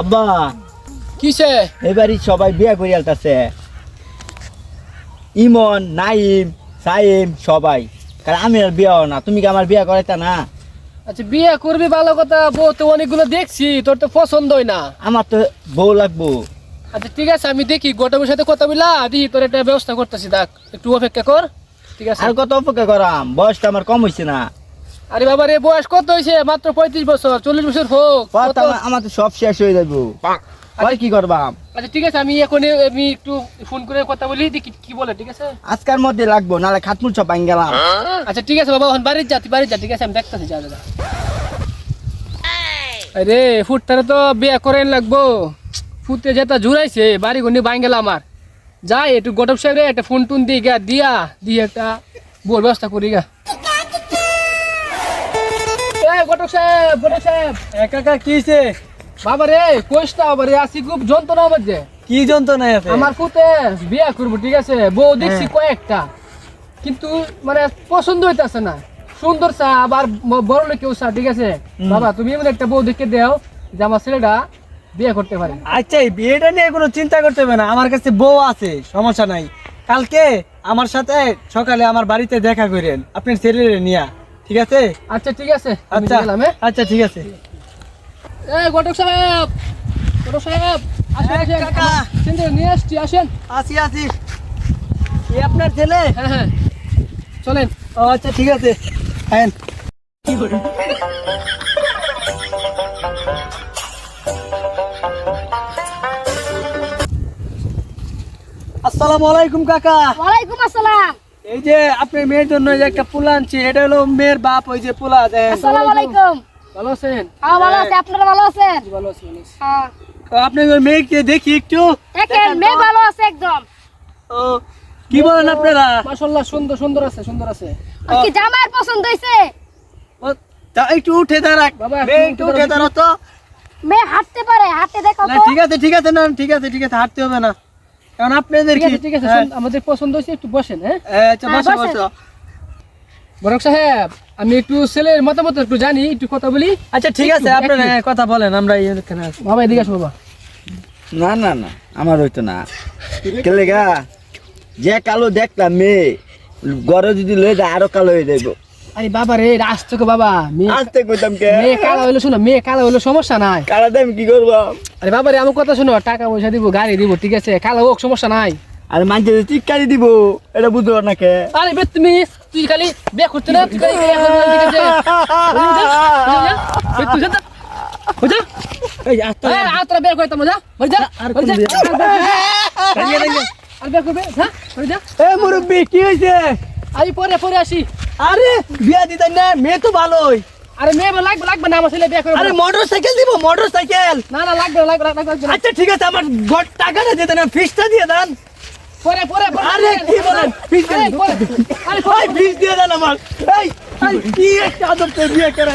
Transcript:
আব্বা কিসে? এবারই সবাই বিয়ে করে আলতাছে। ইমন নাইম সাইম সবাই। কারণ আমি আর বিয়ে না তুমি কি আমার বিয়ে করাইতা না? আচ্ছা বিয়ে করবি ভালো কথা বউ তো অনেকগুলো দেখছি তোর তো পছন্দ হয় না। আমার তো বউ লাগবো। আচ্ছা ঠিক আছে আমি দেখি গোটামের সাথে কথা বলা দেখি তোর একটা ব্যবস্থা করতেছি দেখ একটু অপেক্ষা কর। ঠিক আছে? আর কত অপেক্ষা করাম? বয়সটা আমার কম হয়েছে না। আরে বাবা রে বয়স কত হয়েছে মাত্র পঁয়ত্রিশ বছর চল্লিশ বছর হোক আমার- তো সব শেষ হয়ে যাব আর কি করবাম? আচ্ছা ঠিক আছে আমি এখন আমি একটু ফোন করে কথা বলি দেখি কি বলে ঠিক আছে? আজকার মধ্যে লাগবো নাহলে খাতমুর সব পাইন গেলাম আচ্ছা ঠিক আছে বাবা এখন বাড়ির যা বাড়ির যা ঠিক আছে আমি দেখতেছি যা যা আরে ফুটটারে তো বিয়ে করেন লাগবো। ফুটতে যেটা জুড়াইছে বাড়ি ঘুরনি বাইন গেল আমার যাই একটু গটপ সাহেব রে একটা ফোন টুন দিই গা দিয়া দিয়ে একটা বোর ব্যবস্থা করি গা। গটক সাহেব গটক সাহেব। কাকা কিছে বাবা রে বাবা রে আসি খুব যন্ত্রণা বাজে কি যন্ত্রণা আছে? আমার পুতে বিয়া করব ঠিক আছে? বউ দেখছি কয়েকটা। কিন্তু মানে পছন্দ হইতাছে না। সুন্দর চা আবার বড় লোকেও চা ঠিক আছে? বাবা তুমি এমন একটা বউ দেখে দাও যে আমার ছেলেটা বিয়ে করতে পারে আচ্ছা এই বিয়েটা নিয়ে কোনো চিন্তা করতে হবে না। আমার কাছে বউ আছে সমস্যা নাই। কালকে আমার সাথে সকালে আমার বাড়িতে দেখা করেন আপনার ছেলেরে নিয়া। ঠিক আছে? আচ্ছা ঠিক আছে। আচ্ছা হ্যাঁ? আচ্ছা ঠিক আছে। এ ঘটক সাহেব! ঘটক সাহেব! আসেন আসেন কাকা। চিন্তা নিয়ে আসছি আসেন। আসি আসি। এ আপনার ছেলে? হ্যাঁ হ্যাঁ। চলেন। ও আচ্ছা ঠিক আছে। হ্যাঁ আসসালামু আলাইকুম কাকা। ওয়ালাইকুম আসসালাম। এই যে আপনার মেয়ের জন্য যে একটা পোলা আনছি এটা হলো মেয়ের বাপ ওই যে পোলা। দেন। আসসালামু আলাইকুম। ভালো আছেন? হ্যাঁ ভালো আছে। আপনারা ভালো আছেন? ভালো আছি ভালো আছি। হ্যাঁ। তো আপনার ওই মেয়েকে দেখি একটু। দেখেন মেয়ে ভালো আছে একদম। ও কি বলেন আপনারা? মাশাআল্লাহ সুন্দর সুন্দর আছে সুন্দর আছে। আর কি জামাইয়ের পছন্দ হয়েছে? ও, তা একটু উঠে দাঁড়াক। বাবা, একটু মেয়ে উঠে একটু উঠে দাঁড়াও দাঁড়াও তো। মেয়ে হাঁটতে পারে হাঁটতে দেখো না ঠিক আছে ঠিক আছে না ঠিক আছে ঠিক আছে হাঁটতে হবে না। কারণ আপনাদের ঠিক কি আছে ঠিক আছে হ্যাঁ, আমাদের পছন্দ হয়েছে একটু বসেন হ্যাঁ? আচ্ছা হ্যাঁ, বসো বসো। বরক সাহেব আমি একটু ছেলের মতামত একটু জানি একটু কথা বলি। আচ্ছা ঠিক আছে আপনারা কথা বলেন আমরা এখানে বাবা এদিকে আসো বাবা। না না না আমার হইতো না। কেলে গা যে কালো দেখলাম মেয়ে গড়ে যদি লয়ে যায় আরও কালো হয়ে যাইব। আরে বাবা রে এটা আসছো বাবা। আসতে কইতাম কে? মেয়ে কালো হইল শুনো মেয়ে কালো হইল সমস্যা নাই। কালা দাম কি করব? আরে বাবা রে আমার কথা শুনো টাকা পয়সা দিব গাড়ি দিব ঠিক আছে? কালো হোক সমস্যা নাই। আর মানছে চিকারি দিব এটা বুঝব না কে? আরে বে তুমি তুই খালি বিয়ে করতে না তুই খালি করতে ঠিক আছে বে, তুই যা বুঝা? এই আস্তে আর যা। বাড়ি যা, আর বিয়ে? আর করবি? যা, বাড়ি এ মুরব্বি কি হয়েছে আমি পরে পরে আসি। আরে বিয়া দিতে না মেয়ে তো ভালোই। আরে মেয়ে লাগবে লাগবে না আমার ছেলে বিয়ে করে আরে মোটর সাইকেল দিব মোটর সাইকেল না না লাগবে লাগবে লাগবে আচ্ছা ঠিক আছে আমার ঘর টাকাটা দিতেন না ফিসটা দিয়ে দেন। পরে পরে। আরে কি বলেন? ফিস দিয়ে। আরে, ভাই ফিস দিয়ে দেন আমার। এই কি একটা আদর বিয়ে করে